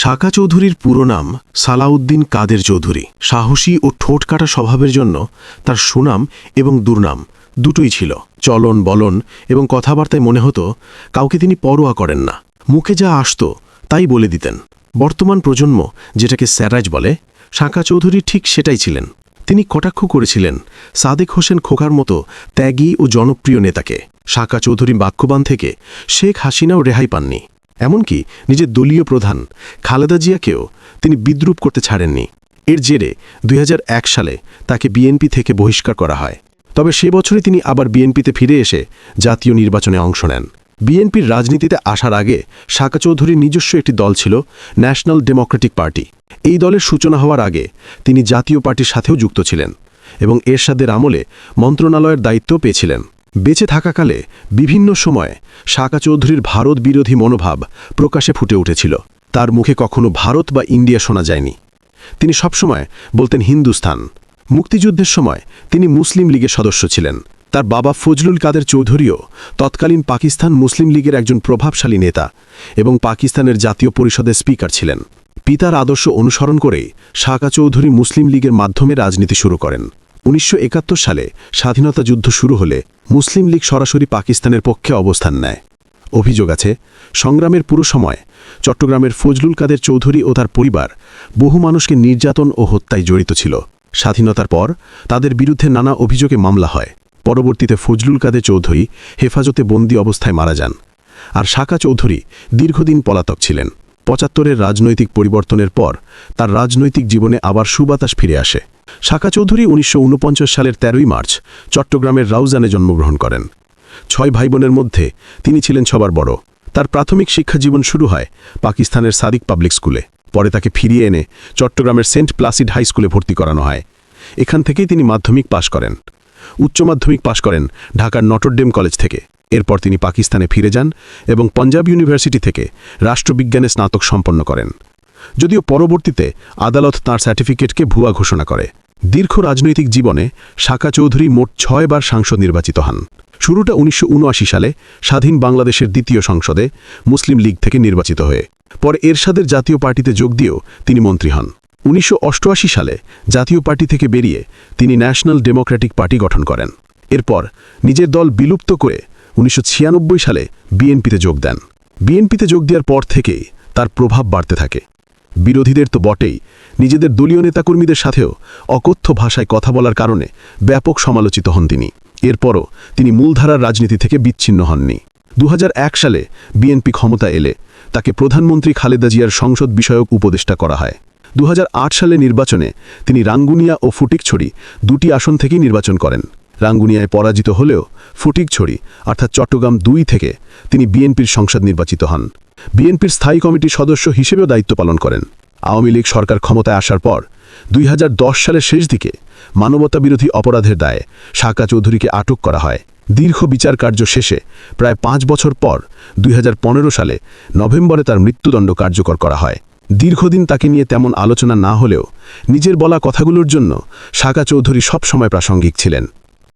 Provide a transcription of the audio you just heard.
শাকা চৌধুরীর পুরো নাম সালাউদ্দিন কাদের চৌধুরী। সাহসী ও ঠোঁট কাটা স্বভাবের জন্য তার সুনাম এবং দুর্নাম দুটোই ছিল। চলন, বলন এবং কথাবার্তায় মনে হতো কাউকে তিনি পরোয়া করেন না। মুখে যা আসত তাই বলে দিতেন। বর্তমান প্রজন্ম যেটাকে স্যারাজ বলে শাঁকা চৌধুরী ঠিক সেটাই ছিলেন। তিনি কটাক্ষ করেছিলেন সাদেক হোসেন খোকার মতো ত্যাগী ও জনপ্রিয় নেতাকে। শাঁকা চৌধুরী বাক্যবান থেকে শেখ হাসিনাও রেহাই পাননি। এমনকি নিজের দলীয় প্রধান খালেদা জিয়াকেও তিনি বিদ্রুপ করতে ছাড়েননি। এর জেরে দুই হাজার এক সালে তাকে বিএনপি থেকে বহিষ্কার করা হয়। তবে সে বছরই তিনি আবার বিএনপিতে ফিরে এসে জাতীয় নির্বাচনে অংশ নেন। বিএনপির রাজনীতিতে আসার আগে শাকা চৌধুরীর নিজস্ব একটি দল ছিল ন্যাশনাল ডেমোক্রেটিক পার্টি। এই দলের সূচনা হওয়ার আগে তিনি জাতীয় পার্টির সাথেও যুক্ত ছিলেন এবং এরশাদের আমলে মন্ত্রণালয়ের দায়িত্বও পেয়েছিলেন। বেঁচে থাকাকালে বিভিন্ন সময়ে শাকা চৌধুরীর ভারত বিরোধী মনোভাব প্রকাশে ফুটে উঠেছিল। তার মুখে কখনো ভারত বা ইন্ডিয়া শোনা যায়নি। তিনি সবসময় বলতেন হিন্দুস্তান মুক্তিযুদ্ধের সময় তিনি মুসলিম লীগের সদস্য ছিলেন। তার বাবা ফজলুল কাদের চৌধুরীও তৎকালীন পাকিস্তান মুসলিম লীগের একজন প্রভাবশালী নেতা এবং পাকিস্তানের জাতীয় পরিষদের স্পিকার ছিলেন। পিতার আদর্শ অনুসরণ করেই শাকা চৌধুরী মুসলিম লীগের মাধ্যমে রাজনীতি শুরু করেন। উনিশশো একাত্তর সালে স্বাধীনতা যুদ্ধ শুরু হলে মুসলিম লীগ সরাসরি পাকিস্তানের পক্ষে অবস্থান নেয়। অভিযোগ আছে, সংগ্রামের পুরো সময় চট্টগ্রামের ফজলুল কাদের চৌধুরী ও তার পরিবার বহু মানুষকে নির্যাতন ও হত্যায় জড়িত ছিল। স্বাধীনতার পর তাদের বিরুদ্ধে নানা অভিযোগে মামলা হয়। পরবর্তীতে ফজলুল কাদের চৌধুরী হেফাজতে বন্দি অবস্থায় মারা যান। আর শাকা চৌধুরী দীর্ঘদিন পলাতক ছিলেন। পঁচাত্তরের রাজনৈতিক পরিবর্তনের পর তার রাজনৈতিক জীবনে আবার সুবাতাস ফিরে আসে। শাখা চৌধুরী উনিশশো ঊনপঞ্চাশ সালের তেরোই মার্চ চট্টগ্রামের রাউজানে জন্মগ্রহণ করেন। ছয় ভাইবোনের মধ্যে তিনি ছিলেন সবার বড়। তার প্রাথমিক শিক্ষা জীবন শুরু হয় পাকিস্তানের সাদিক পাবলিক স্কুলে। পরে তাকে ফিরিয়ে এনে চট্টগ্রামের সেন্ট প্লাসিড হাই স্কুলে ভর্তি করানো হয়। এখান থেকেই তিনি মাধ্যমিক পাশ করেন। উচ্চ মাধ্যমিক পাশ করেন ঢাকার নটরডেম কলেজ থেকে। এরপর তিনি পাকিস্তানে ফিরে যান এবং পঞ্জাব ইউনিভার্সিটি থেকে রাষ্ট্রবিজ্ঞানে স্নাতক সম্পন্ন করেন। যদিও পরবর্তীতে আদালত তাঁর সার্টিফিকেটকে ভুয়া ঘোষণা করে। দীর্ঘ রাজনৈতিক জীবনে শাকা চৌধুরী মোট ছয়বার সাংসদ নির্বাচিত হন। শুরুটা উনিশশো উনআশি সালে স্বাধীন বাংলাদেশের দ্বিতীয় সংসদে মুসলিম লীগ থেকে নির্বাচিত হয়ে। পরে এরশাদের জাতীয় পার্টিতে যোগ দিয়েও তিনি মন্ত্রী হন। উনিশশো অষ্টআশি সালে জাতীয় পার্টি থেকে বেরিয়ে তিনি ন্যাশনাল ডেমোক্রেটিক পার্টি গঠন করেন। এরপর নিজের দল বিলুপ্ত করে উনিশশো ছিয়ানব্বই সালে বিএনপিতে যোগ দেন। বিএনপিতে যোগ দেওয়ার পর থেকেই তার প্রভাব বাড়তে থাকে। বিরোধীদের তো বটেই, নিজেদের দলীয় নেতাকর্মীদের সাথেও অকথ্য ভাষায় কথা বলার কারণে ব্যাপক সমালোচিত হন তিনি। এরপরও তিনি মূলধারার রাজনীতি থেকে বিচ্ছিন্ন হননি। দু হাজার এক সালে বিএনপি ক্ষমতা এলে তাকে প্রধানমন্ত্রী খালেদা জিয়ার সংসদ বিষয়ক উপদেষ্টা করা হয়। দুহাজার আট সালে নির্বাচনে তিনি রাঙ্গুনিয়া ও ফুটিকছড়ি দুটি আসন থেকেই নির্বাচন করেন। রাঙ্গুনিয়ায় পরাজিত হলেও ফুটিকছড়ি, অর্থাৎ চট্টগ্রাম দুই থেকে তিনি বিএনপির সংসদ নির্বাচিত হন। বিএনপির স্থায়ী কমিটির সদস্য হিসেবেও দায়িত্ব পালন করেন। আওয়ামী লীগ সরকার ক্ষমতায় আসার পর দুই হাজার দশ সালের শেষ দিকে মানবতা বিরোধী অপরাধের দায়ে শাকা চৌধুরীকে আটক করা হয়। দীর্ঘ বিচার কার্য শেষে প্রায় পাঁচ বছর পর দুই হাজার পনেরো সালে নভেম্বরে তার মৃত্যুদণ্ড কার্যকর করা হয়। দীর্ঘদিন তাকে নিয়ে তেমন আলোচনা না হলেও নিজের বলা কথাগুলোর জন্য শাকা চৌধুরী সবসময় প্রাসঙ্গিক ছিলেন।